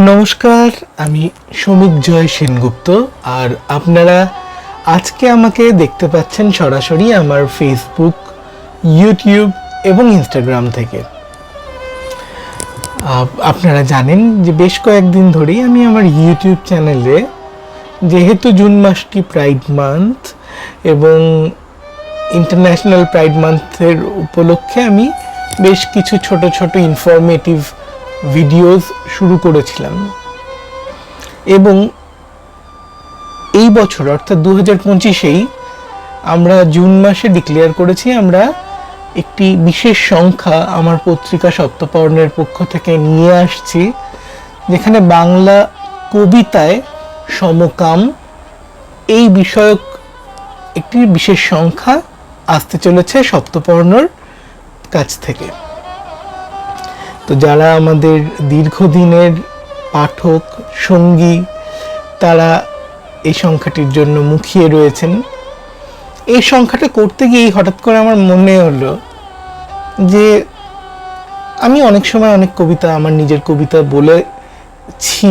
নমস্কার, আমি শ্রমিক জয় সেনগুপ্ত, আর আপনারা আজকে আমাকে দেখতে পাচ্ছেন সরাসরি আমার ফেসবুক ইউটিউব এবং ইনস্টাগ্রাম থেকে। আপনারা জানেন যে বেশ কয়েকদিন ধরেই আমি আমার ইউটিউব চ্যানেলে যেহেতু জুন মাসটি প্রাইড মান্থ এবং ইন্টারন্যাশনাল প্রাইড মান্থের উপলক্ষে আমি বেশ কিছু ছোট ছোট ইনফরমেটিভ ভিডিওস শুরু করেছিলাম। এবং এই বছর, অর্থাৎ দু হাজার পঁচিশেই, আমরা জুন মাসে ডিক্লেয়ার করেছি আমরা একটি বিশেষ সংখ্যা আমার পত্রিকা সপ্তপর্ণের পক্ষ থেকে নিয়ে আসছি, যেখানে বাংলা কবিতায় সমকাম এই বিষয়ক একটি বিশেষ সংখ্যা আসতে চলেছে সপ্তপর্ণর কাছ থেকে। তো যারা আমাদের দীর্ঘদিনের পাঠক, সঙ্গী, তারা এই সংখ্যাটির জন্য মুখিয়ে রয়েছেন। এই সংখ্যাটা করতে গিয়েই হঠাৎ করে আমার মনে হলো যে আমি অনেক সময় অনেক কবিতা আমার নিজের কবিতা বলেছি,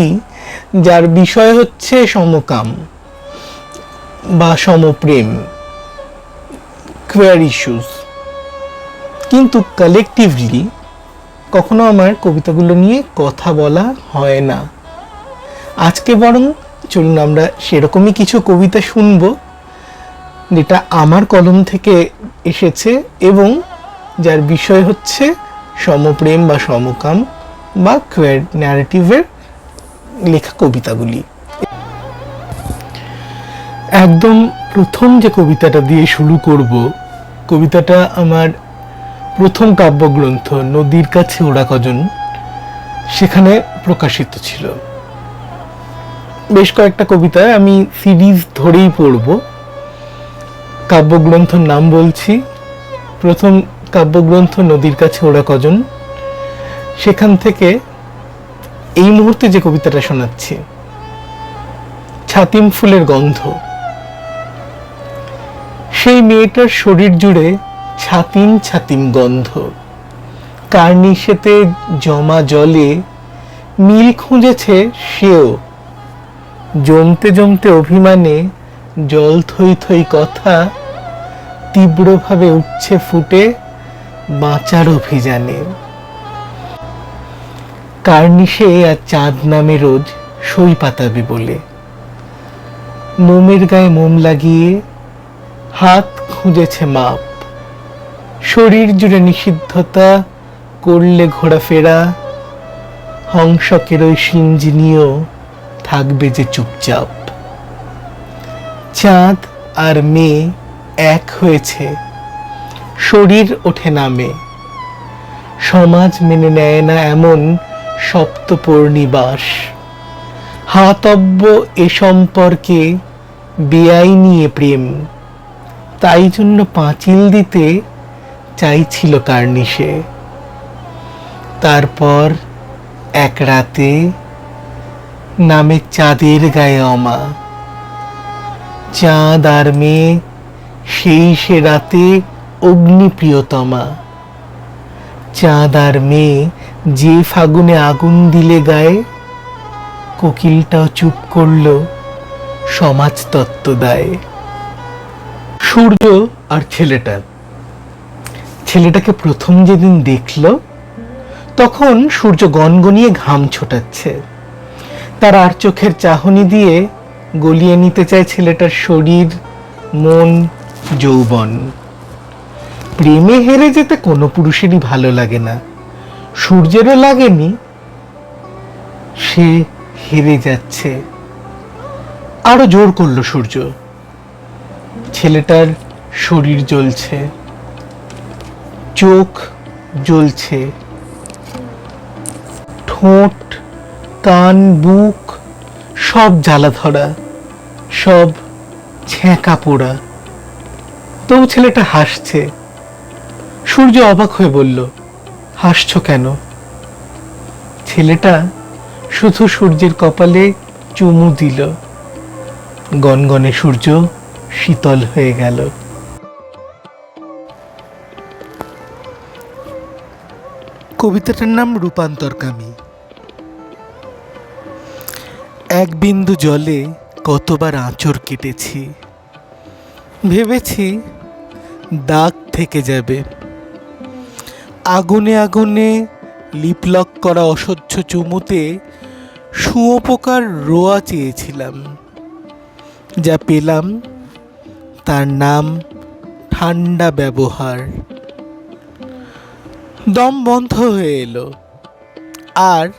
যার বিষয় হচ্ছে সমকাম বা সমপ্রেম কোয়ার ইস্যুস কিন্তু কালেকটিভলি কখনো আমার কবিতাগুলো নিয়ে কথা বলা হয় না। আজকে বরং চলুন আমরা সেরকমই কিছু কবিতা শুনব, যেটা আমার কলম থেকে এসেছে এবং যার বিষয় হচ্ছে সমপ্রেম বা সমকাম বা কোয়ার ন্যারেটিভের লেখা কবিতাগুলি। একদম প্রথম যে কবিতাটা দিয়ে শুরু করব, কবিতাটা আমার প্রথম কাব্যগ্রন্থ নদীর কাছে ওরা কজন সেখানে প্রকাশিত ছিল। বেশ কয়েকটা কবিতা আমি সিরিজ ধরেই পড়ব। কাব্যগ্রন্থর নাম বলছি। প্রথম কাব্যগ্রন্থ নদীর কাছে ওরা কজন? সেখান থেকে এই মুহূর্তে যে কবিতাটা শোনাচ্ছি, ছাতিম ফুলের গন্ধ। সেই মেয়েটার শরীর জুড়ে ছাতিম ছাতিম গন্ধ। কার্নিশেতে জমা জলে মিল খুঁজেছে সেও। জমতে জমতে অভিমানে জল থই থই কথা তীব্রভাবে উঠছে ফুটে বাঁচার অভিযানে। কার্নিশে আর চাঁদ নামে রোজ সই পাতাবে বলে। মোমের গায়ে মোম লাগিয়ে হাত খুঁজেছে মাপ। শরীর জুড়ে নিষিদ্ধতা করলে ঘোরাফেরা হংসকের ওই সিঞ্জিনিও থাকবে যে চুপচাপ। চাঁদ আর মেয়ে এক হয়েছে, শরীর ওঠে নামে সমাজ মেনে নেয় না এমন সপ্তপর্ণিবাস হাতব্য এ সম্পর্কে বেআইনি এ প্রেম। তাই জন্য পাঁচিল দিতে চাইছিল কার্নিশে তারপর এক রাতে নামে চাঁদের গায়ে অমা। চাঁদ আর মেয়ে সেই সে রাতে অগ্নিপ্রিয়তমা চাঁদ আর মেয়ে যে ফাগুনে আগুন দিলে গায়ে, কোকিলটাও চুপ করল সমাজ তত্ত্ব দেয় সূর্য আর ছেলেটা ছেলেটাকে প্রথম যেদিন দেখল, তখন সূর্য গনগনিয়ে ঘাম ছোটাচ্ছে। তার আর চোখের চাহনি দিয়ে গলিয়ে নিতে চায় ছেলেটার শরীর, মন, যৌবন। প্রেমে হেরে যেতে কোনো পুরুষেরই ভালো লাগে না। সূর্যেরও লাগেনি, সে হেরে যাচ্ছে। আরও জোর করল সূর্য। ছেলেটার শরীর জ্বলছে। চোখ জ্বলছে। ঠোঁট, কান, বুক, সব জ্বালা ধরা সব ছ্যাঁকা পোড়া তবু ছেলেটা হাসছে। সূর্য অবাক হয়ে বলল, হাসছো কেন? ছেলেটা শুধু সূর্যের কপালে চুমু দিল। গনগনে সূর্য শীতল হয়ে গেল। কবিতাটার নাম রূপান্তরকামী এক বিন্দু জলে কতবার আঁচড় কেটেছি। ভেবেছি দাগ থেকে যাবে। আগুনে আগুনে লিপলক করা অসহ্য চুমুতে শুঁয়োপোকার রোয়া চেয়েছিলাম। যা পেলাম তার নাম ঠান্ডা ব্যবহার। দম বন্ধ হয়ে এলো। আর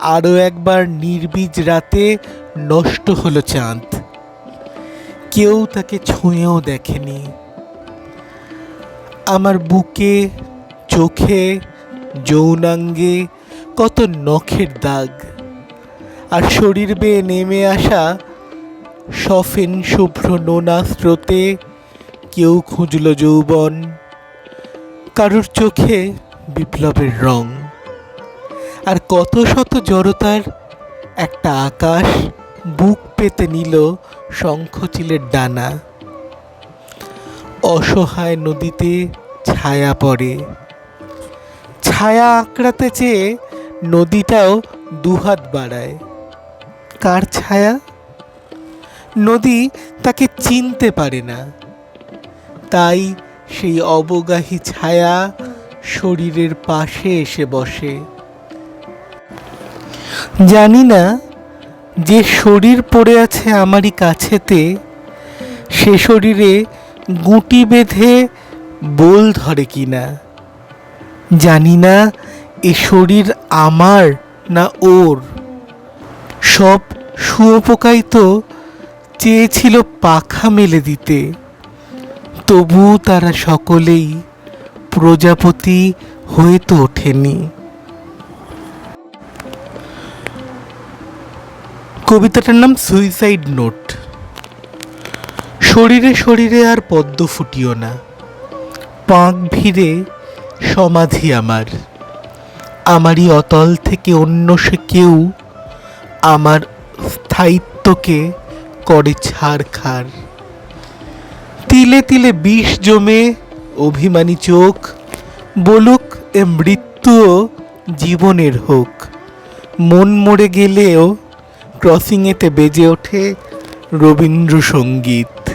আরও একবার নির্বীজ রাতে নষ্ট হলো চাঁদ। কেউ তাকে ছুঁয়েও দেখেনি। আমার বুকে, চোখে, যৌনাঙ্গে কত নখের দাগ। আর শরীর বেয়ে নেমে আসা সফেন শুভ্র নোনা স্রোতে কেউ খুঁজল যৌবন। কারোর চোখে বিপ্লবের রং। আর কত শত জড়তার একটা আকাশ বুক পেতে নিল শঙ্খচিলের ডানা। অসহায় নদীতে ছায়া পড়ে। ছায়া আঁকড়াতে চেয়ে নদীটাও দুহাত বাড়ায়। কার ছায়া? নদী তাকে চিনতে পারে না। তাই সেই অবগাহী ছায়া শরীরের পাশে এসে বসে। জানি না যে শরীর পড়ে আছে আমারই কাছেতে, সে শরীরে গুটি বেঁধে বোল ধরে কি না জানি না এ শরীর আমার না ওর। সব শুয়োপোকাই তো চেয়েছিল পাখা মেলে দিতে তবু তারা সকলেই প্রজাপতি হয়ে তো ওঠেনি। কবিতাটার নাম সুইসাইড নোট শরীরে শরীরে আর পদ্ম ফুটিও না। পাঁক ভিড়ে সমাধি আমার। আমারই অতল থেকে অন্য সে কেউ আমার স্থায়িত্বকে করে ছাড় খার তিলে তিলে বিষ জমে অভিমানী চোখ, বলুক এ মৃত্যুও জীবনের হোক। মন মরে গেলেও ক্রসিংয়েতে বেজে ওঠে রবীন্দ্রসঙ্গীত।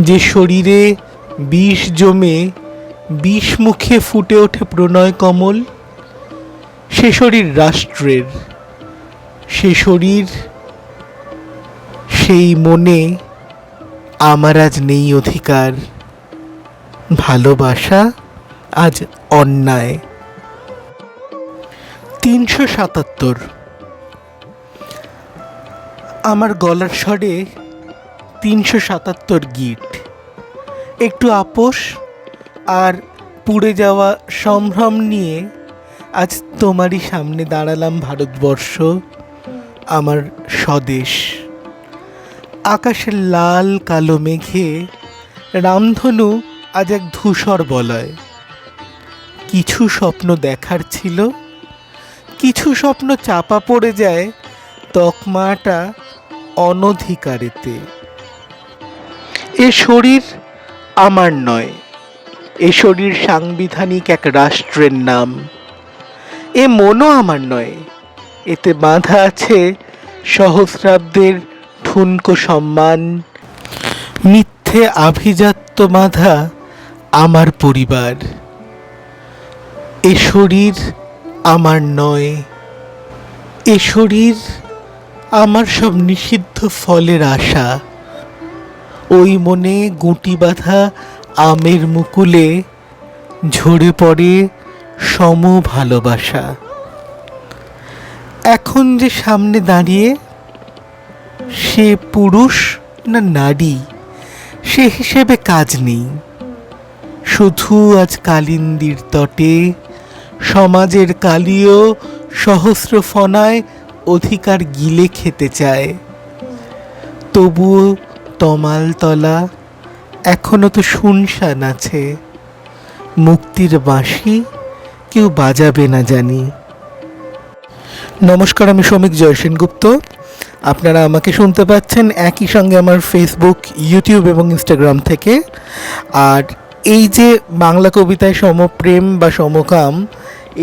যে শরীরে বিষ জমে বিষ মুখে ফুটে ওঠে প্রণয় কমল, সে শরীর রাষ্ট্রের। সে শরীর, সেই মনে আমার আজ নেই অধিকার। ভালোবাসা আজ অন্যায়। তিনশো সাতাত্তর। আমার গলার স্বরে তিনশো সাতাত্তর গিট একটু আপোষ আর পুড়ে যাওয়া সম্ভ্রম নিয়ে আজ তোমারই সামনে দাঁড়ালাম ভারতবর্ষ, আমার স্বদেশ। আকাশের লাল কালো মেঘে রামধনু আজ এক ধূসর বলয়। কিছু স্বপ্ন দেখার ছিল, কিছু স্বপ্ন চাপা পড়ে যায় তকমাটা অনধিকারেতে। এ শরীর আমার নয়, এ শরীর সাংবিধানিক এক রাষ্ট্রের নাম। এ মনও আমার নয়, এতে বাঁধা আছে সহস্রাব্দের ঠুনকো সম্মান। মিথ্যে আভিজাত্য বাঁধা আমার পরিবার। এ শরীর আমার নয়। এ শরীর আমার সব নিষিদ্ধ ফলের আশা। ওই মনে গুটি বাঁধা আমের মুকুলে ঝরে পড়ে সম ভালোবাসা। এখন যে সামনে দাঁড়িয়ে সে পুরুষ না নারী, সে হিসেবে কাজ নেই। শুধু আজ কালিন্দির তটে, সমাজের কালিও সহস্র ফনায় অধিকার গিলে খেতে চায়। তবুও তমালতলা এখনও তো শুনশান আছে। মুক্তির বাঁশি কেউ বাজাবে না জানি। নমস্কার, আমি শ্রমিক জয় সেনগুপ্ত আপনারা আমাকে শুনতে পাচ্ছেন একই সঙ্গে আমার ফেসবুক ইউটিউব এবং ইনস্টাগ্রাম থেকে। আর এই যে বাংলা কবিতায় সমপ্রেম বা সমকাম,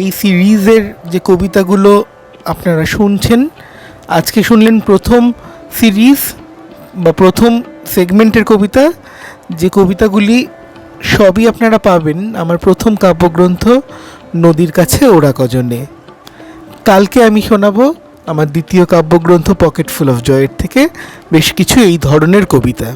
এই সিরিজের যে কবিতাগুলো আপনারা শুনছেন, আজকে শুনলেন প্রথম সিরিজ বা প্রথম সেগমেন্টের কবিতা। যে কবিতাগুলি সবই আপনারা পাবেন আমার প্রথম কাব্যগ্রন্থ, নদীর কাছে ওরা কজনে কালকে আমি শোনাবো আমার দ্বিতীয় কাব্যগ্রন্থ, পকেট ফুল অফ জয়ের থেকে। বেশ কিছু এই ধরনের কবিতা।